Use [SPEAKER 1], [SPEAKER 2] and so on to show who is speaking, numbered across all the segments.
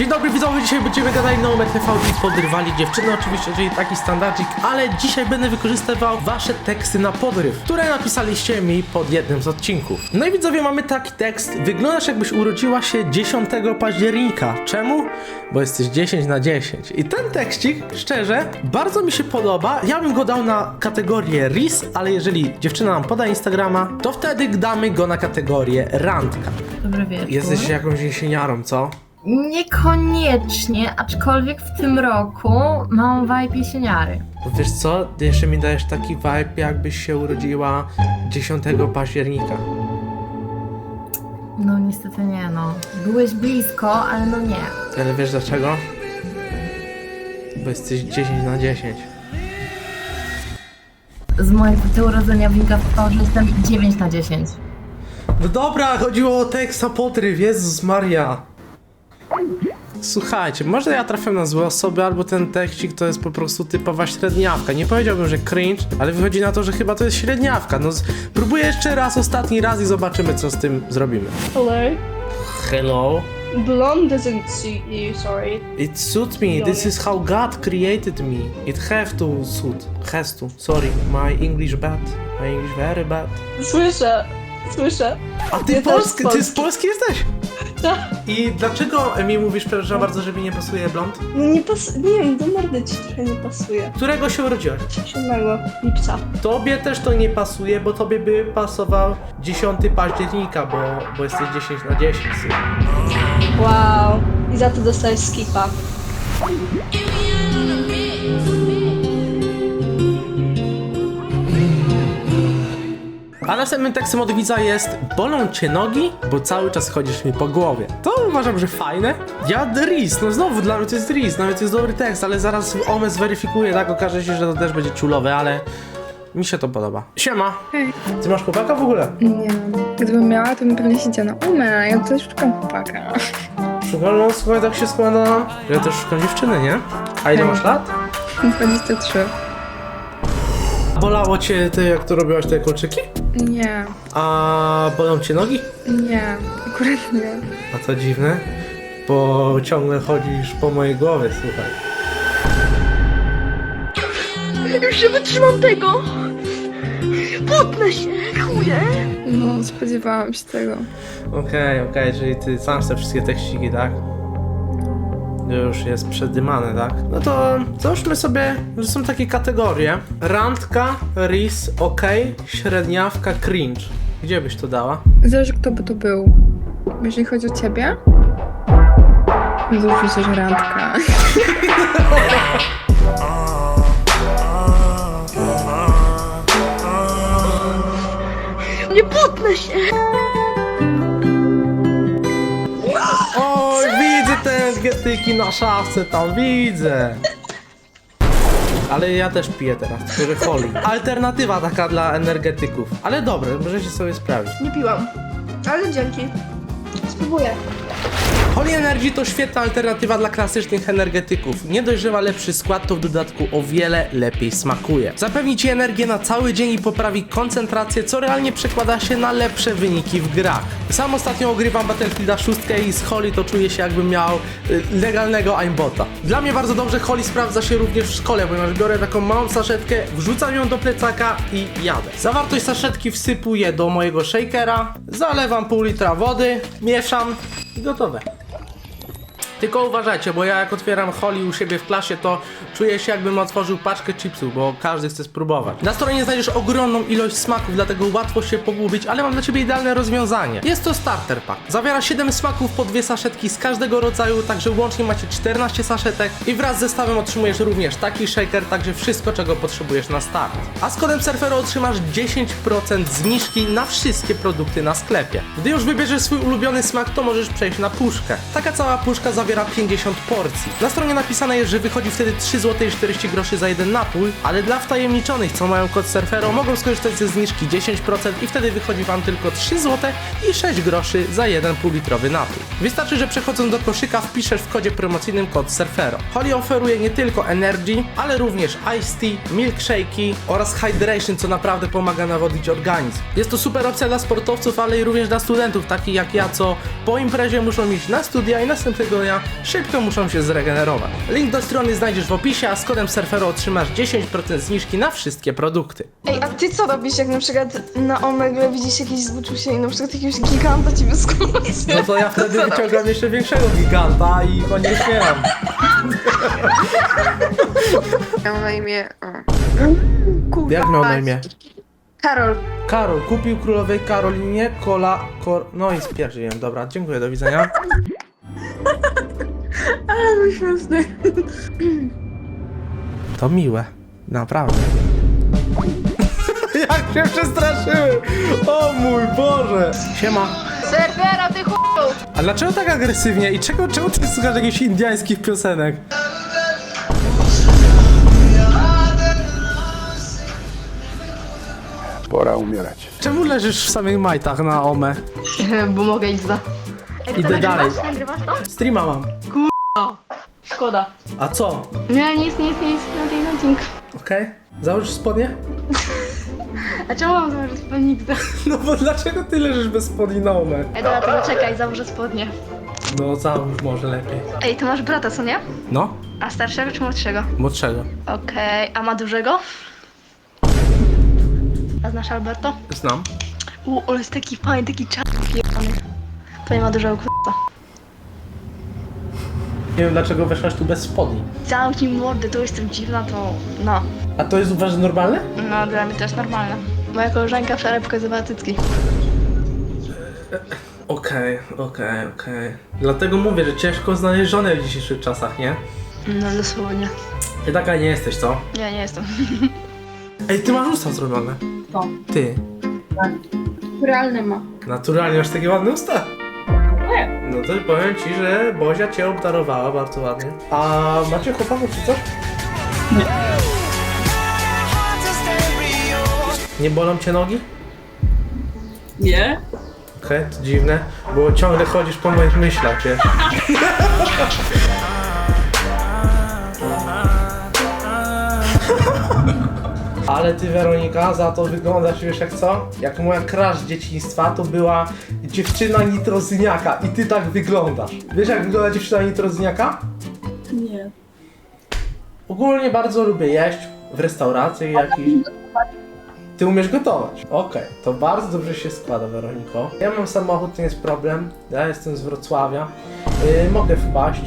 [SPEAKER 1] Dzień dobry widzowie, dzisiaj będziemy gadali na numer TV i podrywali dziewczyny, oczywiście, czyli taki standardzik, ale dzisiaj będę wykorzystywał wasze teksty na podryw, które napisaliście mi pod jednym z odcinków. No i widzowie, mamy taki tekst, wyglądasz jakbyś urodziła się 10 października. Czemu? Bo jesteś 10 na 10. I ten tekstik, szczerze, bardzo mi się podoba, ja bym go dał na kategorię RIS, ale jeżeli dziewczyna nam poda Instagrama, to wtedy damy go na kategorię randka.
[SPEAKER 2] Dobry wieczór.
[SPEAKER 1] Jesteś jakąś jesieniarą, co?
[SPEAKER 2] Niekoniecznie, aczkolwiek w tym roku mam vibe jesieniary.
[SPEAKER 1] Bo wiesz co, ty jeszcze mi dajesz taki vibe, jakbyś się urodziła 10 października.
[SPEAKER 2] No niestety nie no. Byłeś blisko, ale no nie.
[SPEAKER 1] Ale wiesz dlaczego? Bo jesteś 10 na 10.
[SPEAKER 2] Z mojej daty urodzenia wynika to, że jestem 9 na 10.
[SPEAKER 1] No dobra, chodziło o tekst a potryw, Jezus Maria. Słuchajcie, może ja trafiam na złe osoby, albo ten tekstik to jest po prostu typowa średniawka. Nie powiedziałbym, że cringe, ale wychodzi na to, że chyba to jest średniawka. No, z- próbuję jeszcze raz, ostatni raz i zobaczymy, co z tym zrobimy.
[SPEAKER 3] Hello.
[SPEAKER 1] Hello.
[SPEAKER 3] Blonde doesn't suit you, sorry.
[SPEAKER 1] It suits me. This is how God created me. It have to suit. Has to. Sorry, my English bad. My English very bad.
[SPEAKER 3] Słyszę, słyszę.
[SPEAKER 1] A ty,
[SPEAKER 3] Ja też
[SPEAKER 1] polski,
[SPEAKER 3] z
[SPEAKER 1] ty z
[SPEAKER 3] Polski.
[SPEAKER 1] Polski jesteś?
[SPEAKER 3] Tak.
[SPEAKER 1] I dlaczego mi mówisz, przepraszam bardzo, że mi nie pasuje blond?
[SPEAKER 3] No nie pas... nie wiem, do mordy ci trochę nie pasuje.
[SPEAKER 1] Którego się urodziłeś?
[SPEAKER 3] 7 lipca.
[SPEAKER 1] Tobie też to nie pasuje, bo tobie by pasował 10 października, bo, bo jesteś 10 na 10. syn.
[SPEAKER 3] Wow. I za to dostałeś skipa.
[SPEAKER 1] A następnym tekstem od widza jest Bolą cię nogi, bo cały czas chodzisz mi po głowie. To uważam, że fajne. Ja Riz, no znowu dla mnie to jest Riz, nawet jest dobry tekst, ale zaraz Ome zweryfikuje, tak okaże się, że to też będzie ciulowe, ale mi się to podoba. Siema.
[SPEAKER 4] Hej.
[SPEAKER 1] Ty masz chłopaka w ogóle?
[SPEAKER 4] Nie. Gdybym miała, to bym pewnie siedziała na umę. Ja też szukam chłopaka.
[SPEAKER 1] Szukam, no słuchaj, tak się składa. Ja też szukam dziewczyny, nie? A ile
[SPEAKER 4] Hej.
[SPEAKER 1] masz lat?
[SPEAKER 4] 23.
[SPEAKER 1] Bolało cię ty, jak tu robiłaś te kolczyki?
[SPEAKER 4] Nie.
[SPEAKER 1] A bolą cię nogi?
[SPEAKER 4] Nie. Akurat nie.
[SPEAKER 1] A to dziwne, bo ciągle chodzisz po mojej głowie, słuchaj.
[SPEAKER 5] Już nie wytrzymam tego! Potnę się, chuje!
[SPEAKER 4] No, spodziewałam się tego.
[SPEAKER 1] Okej, okej, czyli ty sam te wszystkie tekściki, tak? Już jest przedymane, tak? No to załóżmy sobie, że są takie kategorie. Randka, ris, ok, średniawka, cringe. Gdzie byś to dała?
[SPEAKER 4] Zależy, kto by to był. Jeżeli chodzi o ciebie, no to oczywiście, że randka.
[SPEAKER 5] Nie potnę się!
[SPEAKER 1] Energetyki na szafce tam, widzę. Ale ja też piję teraz, tylko że Holly. Alternatywa taka dla energetyków. Ale dobre, możecie sobie sprawdzić.
[SPEAKER 3] Nie piłam. Ale dzięki. Spróbuję.
[SPEAKER 1] Holy Energy to świetna alternatywa dla klasycznych energetyków. Nie dość, że ma lepszy skład, to w dodatku o wiele lepiej smakuje. Zapewni Ci energię na cały dzień i poprawi koncentrację, co realnie przekłada się na lepsze wyniki w grach. Sam ostatnio ogrywam Battlefielda 6 i z Holly to czuję się jakbym miał y, legalnego aimbota. Dla mnie bardzo dobrze Holly sprawdza się również w szkole, ponieważ biorę taką małą saszetkę, wrzucam ją do plecaka i jadę. Zawartość saszetki wsypuję do mojego shakera, zalewam pół litra wody, mieszam i gotowe. Tylko uważajcie, bo ja jak otwieram Holly u siebie w klasie, to czuję się jakbym otworzył paczkę chipsów, bo każdy chce spróbować. Na stronie znajdziesz ogromną ilość smaków, dlatego łatwo się pogubić, ale mam dla Ciebie idealne rozwiązanie. Jest to starter pack. Zawiera 7 smaków po dwie saszetki z każdego rodzaju, także łącznie macie 14 saszetek i wraz z zestawem otrzymujesz również taki shaker, także wszystko czego potrzebujesz na start. A z kodem Surfero otrzymasz 10% zniżki na wszystkie produkty na sklepie. Gdy już wybierzesz swój ulubiony smak, to możesz przejść na puszkę. Taka cała puszka zawiera 50 porcji. Na stronie napisane jest, że wychodzi wtedy 3 zł 40 groszy za jeden napój, ale dla wtajemniczonych, co mają kod Surfero, mogą skorzystać ze zniżki 10% i wtedy wychodzi Wam tylko 3 zł i 6 groszy za jeden półlitrowy napój. Wystarczy, że przechodząc do koszyka wpiszesz w kodzie promocyjnym kod Surfero. Holly oferuje nie tylko Energy, ale również Ice Tea, Milkshake'i oraz Hydration, co naprawdę pomaga nawodnić organizm. Jest to super opcja dla sportowców, ale i również dla studentów, takich jak ja, co po imprezie muszą iść na studia i następnego dnia szybko muszą się zregenerować. Link do strony znajdziesz w opisie, a z kodem surfero otrzymasz 10% zniżki na wszystkie produkty.
[SPEAKER 3] Ej, a ty co robisz, jak na przykład na Omegle widzisz jakieś zboczusie i na przykład jakiegoś giganta ci wyskakuje?
[SPEAKER 1] No to ja wtedy wyciągam jeszcze większego giganta i go nie śmieram.
[SPEAKER 4] Miał na imię... O.
[SPEAKER 1] Jak miał na imię?
[SPEAKER 4] Karol.
[SPEAKER 1] Karol kupił królowej Karolinie kola, kor... No i spierdziłem, dobra, dziękuję, do widzenia.
[SPEAKER 4] Ale śmieszny.
[SPEAKER 1] To miłe, naprawdę. Jak się przestraszyłem! O mój Boże! Siema.
[SPEAKER 5] Serwera, ty chuju!
[SPEAKER 1] A dlaczego tak agresywnie i czego, czemu ty słuchasz jakichś indiańskich piosenek?
[SPEAKER 6] Pora umierać.
[SPEAKER 1] Czemu leżysz w samych majtach na Ome?
[SPEAKER 5] Bo mogę iść za.
[SPEAKER 1] Idę dalej.
[SPEAKER 5] Nagrywasz to?
[SPEAKER 1] Streama mam.
[SPEAKER 5] Szkoda.
[SPEAKER 1] A co?
[SPEAKER 5] Nie, nic, nic, nic, tej odcinku.
[SPEAKER 1] Okej. Założysz spodnie?
[SPEAKER 5] A czemu mam założyć spodnie?
[SPEAKER 1] No bo dlaczego ty leżysz bez spodni na Ome?
[SPEAKER 5] Ej, dobra, to czekaj, założę spodnie.
[SPEAKER 1] No załóż może lepiej.
[SPEAKER 5] Ej, ty masz brata, co nie?
[SPEAKER 1] No,
[SPEAKER 5] A starszego czy młodszego?
[SPEAKER 1] młodszego.
[SPEAKER 5] Okej, a ma dużego? A znasz Alberto?
[SPEAKER 1] Znam.
[SPEAKER 5] U, ale jest taki fajny, taki czarny. To nie ma dużego k***a.
[SPEAKER 1] Nie wiem dlaczego weszłaś tu bez spodni.
[SPEAKER 5] Zamknij mordę, to jestem dziwna, to no.
[SPEAKER 1] A to jest uważasz normalne?
[SPEAKER 5] No, dla mnie to jest normalne. Moja koleżanka wczoraj pokazywała cycki.
[SPEAKER 1] Okej, okej, okej. Dlatego mówię, że ciężko znaleźć żonę w dzisiejszych czasach, nie?
[SPEAKER 5] No, dosłownie.
[SPEAKER 1] Ty taka nie jesteś, co?
[SPEAKER 5] Nie, nie jestem.
[SPEAKER 1] Ej, ty masz usta zrobione.
[SPEAKER 4] To.
[SPEAKER 1] Ty.
[SPEAKER 4] Realny ma.
[SPEAKER 1] Naturalnie masz takie ładne usta. No to powiem ci, że Bozia cię obdarowała bardzo ładnie. A macie chłopaków czy coś? Nie. Nie bolą cię nogi?
[SPEAKER 7] Nie?
[SPEAKER 1] Okej, to dziwne, bo ciągle chodzisz po moich myślach, wiesz? Ale ty Weronika, za to wyglądasz wiesz jak co? Jak moja crush dzieciństwa to była dziewczyna nitrozyniaka i ty tak wyglądasz. Wiesz jak wygląda dziewczyna nitrozyniaka?
[SPEAKER 7] Nie.
[SPEAKER 1] Ogólnie bardzo lubię jeść w restauracji jakiejś. Ty umiesz gotować. Okej, to bardzo dobrze się składa, Weroniko. Ja mam samochód, to nie jest problem. Ja jestem z Wrocławia. Yy, mogę wpaść.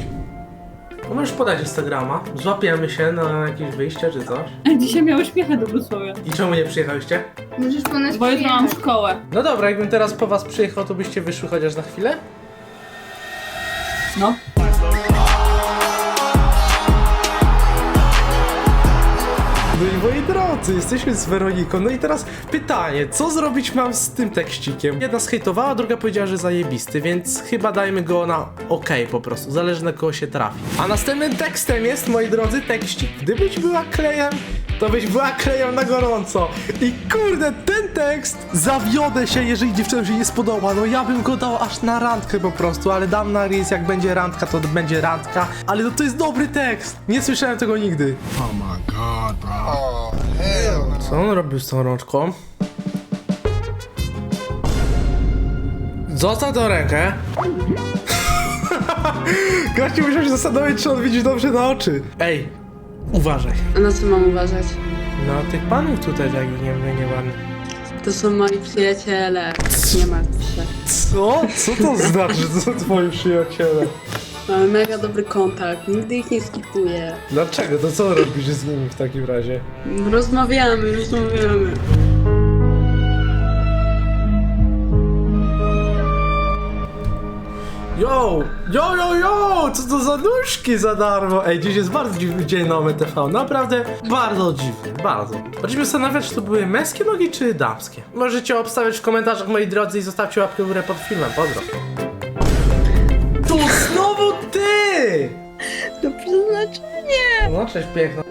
[SPEAKER 1] No Możesz podać Instagrama. Złapiemy się na jakieś wyjście czy coś.
[SPEAKER 7] Dzisiaj miałeś jechać do Wrocławia.
[SPEAKER 1] I czemu nie przyjechałyście?
[SPEAKER 4] Możesz po nas
[SPEAKER 7] Bo jutro mam
[SPEAKER 4] przyjechać.
[SPEAKER 7] szkołę.
[SPEAKER 1] No dobra, jakbym teraz po was przyjechał, to byście wyszły chociaż na chwilę?
[SPEAKER 7] No
[SPEAKER 1] jesteśmy z Weroniką. No i teraz pytanie, co zrobić mam z tym tekścikiem? Jedna zhejtowała, druga powiedziała, że zajebisty, więc chyba dajmy go na ok po prostu, zależy na kogo się trafi. A następnym tekstem jest, moi drodzy, tekścik. Gdybyś była klejem, to byś była klejem na gorąco. I kurde, ten tekst zawiodę się, jeżeli dziewczynom się nie spodoba. No ja bym go dał aż na randkę po prostu, ale dam na rys, jak będzie randka, to będzie randka. Ale no to jest dobry tekst. Nie słyszałem tego nigdy. Co on robił z tą rączką? Zostaw tę rękę. Gościu musiał się zastanowić, czy on widzi dobrze na oczy. Ej, uważaj.
[SPEAKER 8] A na co mam uważać?
[SPEAKER 1] Na tych panów tutaj takich nie, nie.
[SPEAKER 8] To są moi przyjaciele. Nie martw się.
[SPEAKER 1] Co? Co to znaczy, że to są twoi przyjaciele?
[SPEAKER 8] Mamy mega dobry kontakt. Nigdy ich nie skipuję.
[SPEAKER 1] Dlaczego? To co robisz z nimi w takim razie?
[SPEAKER 8] Rozmawiamy, rozmawiamy.
[SPEAKER 1] Yo! Yo, yo, yo! Co to za nóżki za darmo? Ej, dziś jest bardzo dziwny dzień na OMTV. Naprawdę bardzo dziwny, bardzo. Będziemy zastanawiać, czy to były męskie nogi, czy damskie. Możecie obstawiać w komentarzach, moi drodzy, i zostawcie łapkę w górę pod filmem. Pozdro. Ty!
[SPEAKER 4] To przeznaczenie.
[SPEAKER 1] No, cześć, piękna.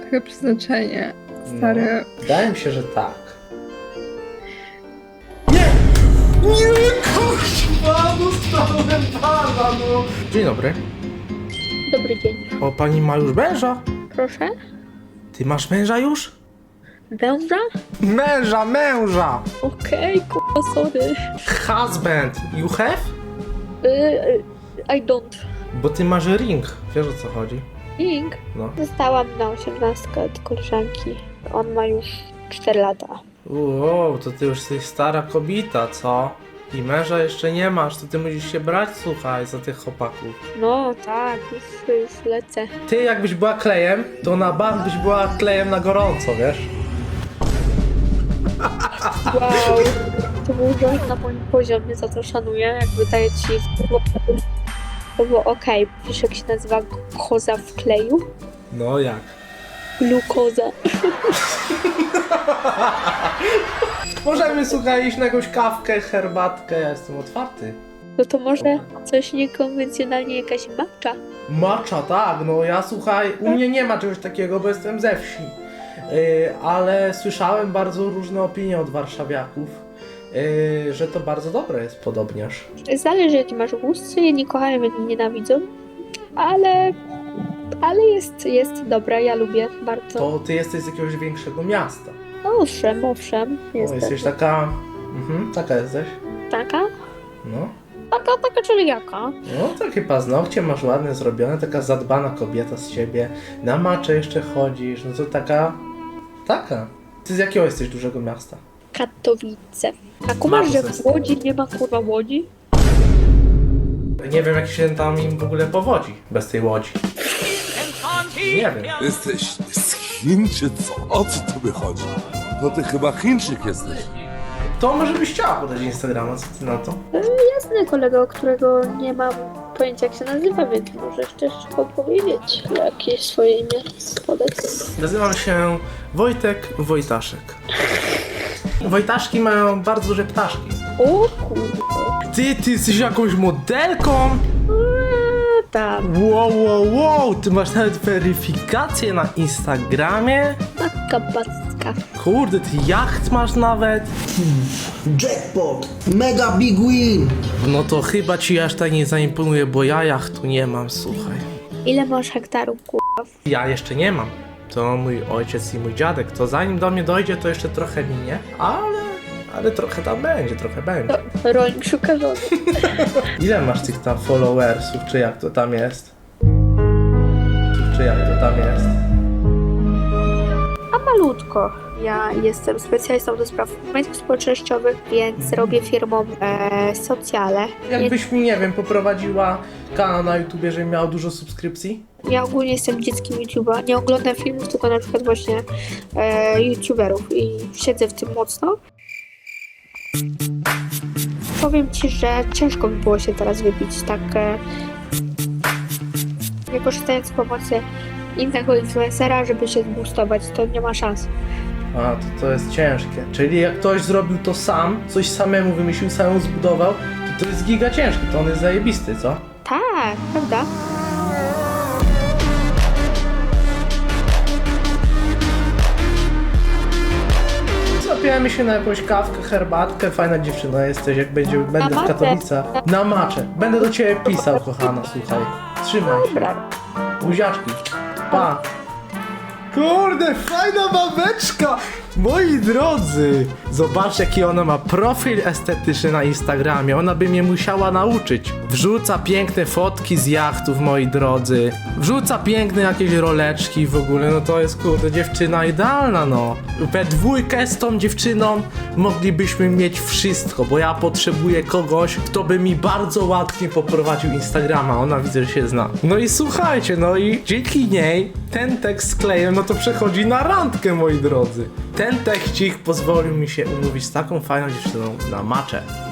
[SPEAKER 4] Trochę przeznaczenie. Stary.
[SPEAKER 1] No, wydaje mi się, że tak. Nie! Nie, kurwa, dostałem pana, no! Dzień dobry.
[SPEAKER 5] Dobry dzień.
[SPEAKER 1] O, pani ma już męża?
[SPEAKER 5] Proszę?
[SPEAKER 1] Ty masz męża już?
[SPEAKER 5] Węża?
[SPEAKER 1] Męża, męża!
[SPEAKER 5] Okej, okay, sorry.
[SPEAKER 1] Husband, you have?
[SPEAKER 5] Y, I don't.
[SPEAKER 1] Bo ty masz ring. Wiesz o co chodzi?
[SPEAKER 6] Ing.
[SPEAKER 1] No.
[SPEAKER 6] Dostałam na 18 od koleżanki. On ma już 4 lata.
[SPEAKER 1] Wow, to ty już jesteś stara kobita, co? I męża jeszcze nie masz, to ty musisz się brać, słuchaj, za tych chłopaków.
[SPEAKER 6] No tak, już, już lecę.
[SPEAKER 1] Ty jakbyś była klejem, to na bank byś była klejem na gorąco, wiesz?
[SPEAKER 6] Wow. To był na moim poziomie, za to szanuję. Jakby daję ci... To było okej. Wiesz jak się nazywa koza w kleju?
[SPEAKER 1] No jak?
[SPEAKER 6] Glukoza.
[SPEAKER 1] Możemy, słuchaj, iść na jakąś kawkę, herbatkę, ja jestem otwarty.
[SPEAKER 6] No to może coś niekonwencjonalnie, jakaś matcha?
[SPEAKER 1] Macza, tak, no ja słuchaj, u mnie nie ma czegoś takiego, bo jestem ze wsi. Yy, ale słyszałem bardzo różne opinie od warszawiaków, yy, że to bardzo dobre jest podobnież.
[SPEAKER 6] Zależy jaki masz gust. Jedni kochają, inni nienawidzą. Ale... Ale jest, jest dobra, ja lubię bardzo.
[SPEAKER 1] To ty jesteś z jakiegoś większego miasta.
[SPEAKER 6] Owszem, owszem.
[SPEAKER 1] O, jesteś taka... Mhm, taka jesteś.
[SPEAKER 6] Taka?
[SPEAKER 1] No.
[SPEAKER 6] Taka, taka, czyli jaka?
[SPEAKER 1] No, takie paznokcie masz ładnie zrobione, taka zadbana kobieta z ciebie. Na macze jeszcze chodzisz, no to taka... Taka. Ty z jakiego jesteś dużego miasta?
[SPEAKER 6] Katowice. A kumasz, że w Łodzi nie ma kurwa Łodzi?
[SPEAKER 1] Nie wiem, jak się tam im w ogóle powodzi bez tej łodzi. Nie wiem.
[SPEAKER 9] Jesteś z Chin czy co? O co tu wychodzi? No ty chyba Chińczyk jesteś.
[SPEAKER 1] To może byś chciała podać Instagrama, co ty na to?
[SPEAKER 6] Jasny kolego, którego nie mam pojęcia jak się nazywa, więc możesz też opowiedzieć jakieś swoje imię podać.
[SPEAKER 1] Nazywam się Wojtek Wojtaszek. Wojtaszki mają bardzo duże ptaszki.
[SPEAKER 6] O kurwa.
[SPEAKER 1] Ty, ty jesteś jakąś modelką?
[SPEAKER 6] Tam,
[SPEAKER 1] Wow, wow, wow, ty masz nawet weryfikację na Instagramie?
[SPEAKER 6] matka backa.
[SPEAKER 1] Kurde, ty jacht masz nawet?
[SPEAKER 10] Jackpot! Mega big win!
[SPEAKER 1] No to chyba ci aż tak nie zaimponuje, bo ja jachtu nie mam, słuchaj.
[SPEAKER 6] Ile masz hektarów kurwa?
[SPEAKER 1] Ja jeszcze nie mam. To mój ojciec i mój dziadek. To zanim do mnie dojdzie, to jeszcze trochę minie, ale, ale trochę tam będzie, trochę będzie.
[SPEAKER 6] Rolnik szuka żony.
[SPEAKER 1] Ile masz tych tam followersów, czy jak to tam jest? Czy jak to tam jest?
[SPEAKER 6] A malutko. Ja jestem specjalistą do spraw mediów społecznościowych, więc robię firmom e, socjale.
[SPEAKER 1] Jakbyś mi, nie wiem, poprowadziła kanał na YouTubie, żeby miał dużo subskrypcji?
[SPEAKER 6] Ja ogólnie jestem dzieckiem YouTube'a. Nie oglądam filmów, tylko na przykład właśnie e, YouTuberów i siedzę w tym mocno. Powiem Ci, że ciężko by było się teraz wybić tak e, nie korzystając z pomocy innego influencera, żeby się zboostować, to nie ma szans.
[SPEAKER 1] A, to, to jest ciężkie. Czyli jak ktoś zrobił to sam, coś samemu wymyślił, samemu zbudował, to to jest giga ciężkie, to on jest zajebisty, co?
[SPEAKER 6] Tak, prawda?
[SPEAKER 1] Zapijamy się na jakąś kawkę, herbatkę, fajna dziewczyna jesteś, jak będzie, będę w. Katowicach. Na macze. Będę do ciebie pisał, kochana, słuchaj. Trzymaj się. Buziaczki. Pa. Kurde, fajna babeczka! Moi drodzy, zobaczcie jaki ona ma profil estetyczny na Instagramie. Ona by mnie musiała nauczyć. Wrzuca piękne fotki z jachtów, moi drodzy. Wrzuca piękne jakieś roleczki w ogóle. No to jest kurde dziewczyna idealna, no. We dwójkę z tą dziewczyną moglibyśmy mieć wszystko, bo ja potrzebuję kogoś, kto by mi bardzo łatwiej poprowadził Instagrama. Ona widzę, że się zna. No i słuchajcie, no i dzięki niej ten tekst z klejem, no to przechodzi na randkę, moi drodzy. Tekścik pozwolił mi się umówić z taką fajną dziewczyną na macze.